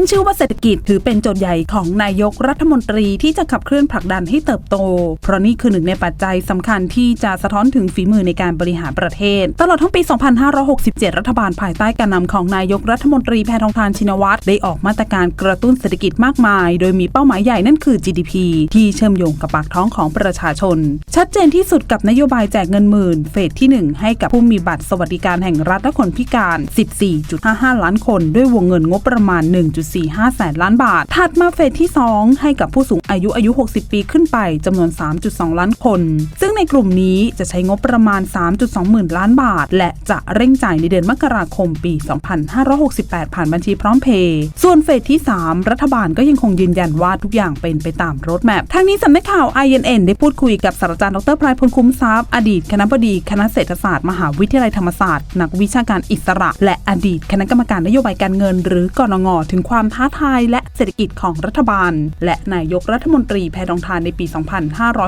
ขึ้นชื่อว่าเศรษฐกิจถือเป็นโจทย์ใหญ่ของนายกรัฐมนตรีที่จะขับเคลื่อนผลักดันให้เติบโต เพราะนี่คือหนึ่งในปัจจัยสำคัญที่จะสะท้อนถึงฝีมือในการบริหารประเทศ ตลอดทั้งปี 2567 รัฐบาลภายใต้การนำของนายกรัฐมนตรีแพทองทานชินวัตรได้ออกมาตรการกระตุ้นเศรษฐกิจมากมาย โดยมีเป้าหมายใหญ่นั่นคือ GDP ที่เชื่อมโยงกับปากท้องของประชาชน ชัดเจนที่สุดกับนโยบายแจกเงินหมื่นเฟสที่ 1 ให้กับผู้มีบัตรสวัสดิการแห่งรัฐและคนพิการ 14.55 ล้านคน ด้วยวงเงินงบประมาณ 1. 1.45 แสนล้านบาท ถัดมาเฟสที่ 2 ให้กับผู้สูงอายุอายุ 60 ปีขึ้นไปจำนวน 3.2 ล้านคน ซึ่งในกลุ่มนี้จะใช้งบประมาณ 3.2 หมื่นล้านบาท และจะเร่งจ่ายในเดือนมกราคมปี 2568 ผ่านบัญชีพร้อมเพย์ส่วนเฟสที่ 3 รัฐบาลก็ยังคงยืนยันว่าทุกอย่างเป็นไปตามรถแมพทางนี้สำนักข่าว INN ได้พูดคุยกับศาสตราจารย์ดรพลายพลคุ้มทรัพย์อดีตคณะบดีคณะเศรษฐศาสตร์มหาวิทยาลัยธรรมศาสตร์นักวิชาการอิสระ และอดีตคณะกรรมการนโยบายการเงิน หรือกรงงถึงความความท้าทายและ เศรษฐกิจของรัฐบาล และนายกรัฐมนตรีแพทองทานในปี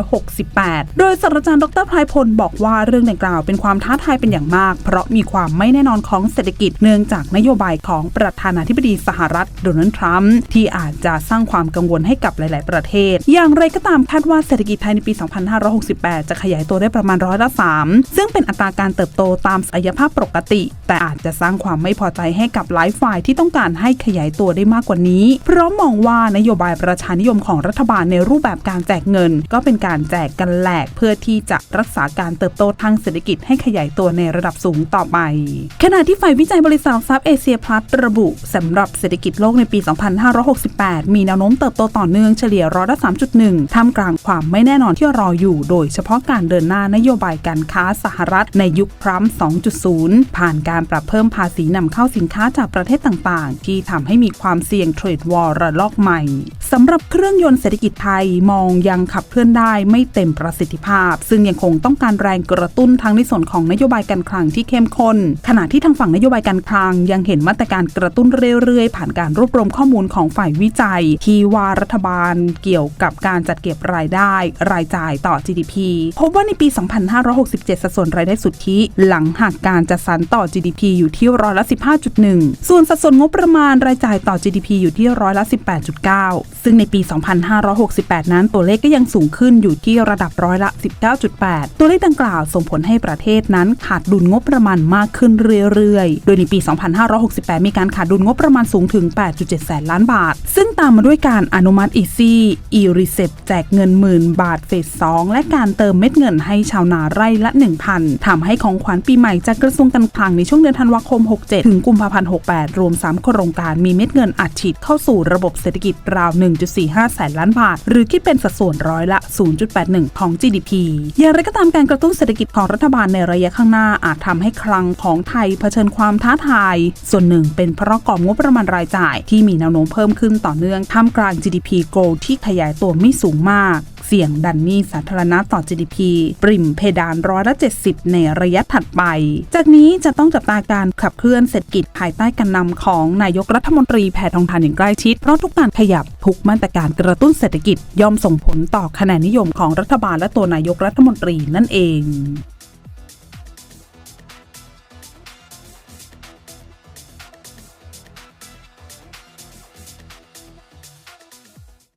2568 โดยศาสตราจารย์ดรพลายพลบอกว่าเรื่องดังกล่าวเป็นความท้าทายเป็นอย่างมาก เพราะมีความไม่แน่นอนของเศรษฐกิจเนื่องจากนโยบายของประธานาธิบดีสหรัฐโดนัลด์ทรัมป์ที่อาจจะสร้างความกังวลให้กับหลาย ๆ ประเทศ อย่างไรก็ตามคาดว่าเศรษฐกิจไทยในปี 2568 จะขยายตัวได้ประมาณร้อยละ 3 ซึ่งเป็นอัตราการเติบโตตามศักยภาพปกติ แต่อาจจะสร้างความไม่พอใจให้กับหลายฝ่ายที่ต้องการให้ขยายตัวได้มากกว่านี้เพราะมมองว่านโยบายประชานิยมของรัฐบาลในรูปแบบการแจกเงิน ก็เป็นการแจกกันแหลกเพื่อที่จะรักษาการเติบโตทางเศรษฐกิจให้ขยายตัวในระดับสูงต่อไป ขณะที่ฝ่ายวิจัยบริษัทหลักทรัพย์เอเชียพลัสระบุสำหรับเศรษฐกิจโลกในปี 2568 มีแนวโน้มเติบโตต่อเนื่องเฉลี่ยร้อยละ 3.1 ท่ามกลางความไม่แน่นอนที่รออยู่ โดยเฉพาะการเดินหน้านโยบายการค้าสหรัฐในยุคทรัม2.0 ผ่านการปรับเพิ่มภาษีนำเข้าสินค้าจากประเทศต่างๆ ที่ทำให้มีความเสี่ยงเทรดวอร์ระลอกใหม่ สำหรับเครื่องยนต์เศรษฐกิจไทยมองยังขับเคลื่อนได้ไม่เต็มประสิทธิภาพ ซึ่งยังคงต้องการแรงกระตุ้นทั้งในส่วนของนโยบายการคลังที่เข้มข้น ขณะที่ทางฝั่งนโยบายการคลัง ยังเห็นมาตรการกระตุ้นเรื่อยๆ ผ่านการรวบรวมข้อมูลของฝ่ายวิจัย ที่ว่ารัฐบาลเกี่ยวกับการจัดเก็บรายได้ รายจ่ายต่อ GDP พบว่าในปี 2567 สัดส่วนรายได้สุทธิหลังหักการจัดสรรต่อ GDP อยู่ที่ร้อยละ 15.1 ส่วนสัดส่วนงบประมาณรายจ่ายต่อ GDP อยู่ที่ร้อยละ 18.9ซึ่งในปี 2568 นั้นตัวเลขก็ยังสูงขึ้นอยู่ที่ระดับร้อยละ 19.8 ตัวเลขดังกล่าวส่งผลให้ประเทศนั้นขาดดุลงบประมาณมากขึ้นเรื่อยๆ โดยในปี 2568 มีการขาดดุลงบประมาณสูงถึง 8.7 แสนล้านบาท ซึ่งตามมาด้วยการอนุมัติอีซี่อีริเซปแจกเงินหมื่นบาทเฟส 2 และการเติมเม็ดเงินให้ชาวนาไร่ละ 1,000ทำให้ของขวัญปีใหม่จากกระทรวงการคลังในช่วงเดือนธันวาคม 67 ถึงกุมภาพันธ์ 68 รวม 3 โครงการมีเม็ดเงินอัดฉีดเข้าสู่ระบบเศรษฐกิจราว1.45 แสนล้านบาท หรือคิดเป็นสัดส่วนร้อยละ 0.81 ของ GDP อย่างไรก็ตามการกระตุ้นเศรษฐกิจของรัฐบาลในระยะข้างหน้าอาจทำให้คลังของไทยเผชิญความท้าทาย ส่วนหนึ่งเป็นเพราะกรอบงบประมาณรายจ่ายที่มีแนวโน้มเพิ่มขึ้นต่อเนื่องท่ามกลาง GDP grow ที่ขยายตัวไม่สูงมาก เสี่ยงดันนี้สาธารณะต่อ GDP ปริมเพดานร้อยละ70 ในระยะถัดไป จากนี้จะต้องจับตาการขับเคลื่อนเศรษฐกิจภายใต้การนำของนายกรัฐมนตรีแพทองทานอย่างใกล้ชิด เพราะทุกการขยับทุกมาตรการกระตุ้นเศรษฐกิจย่อมส่งผลต่อคะแนนนิยมของรัฐบาลและตัวนายกรัฐมนตรีนั่นเอง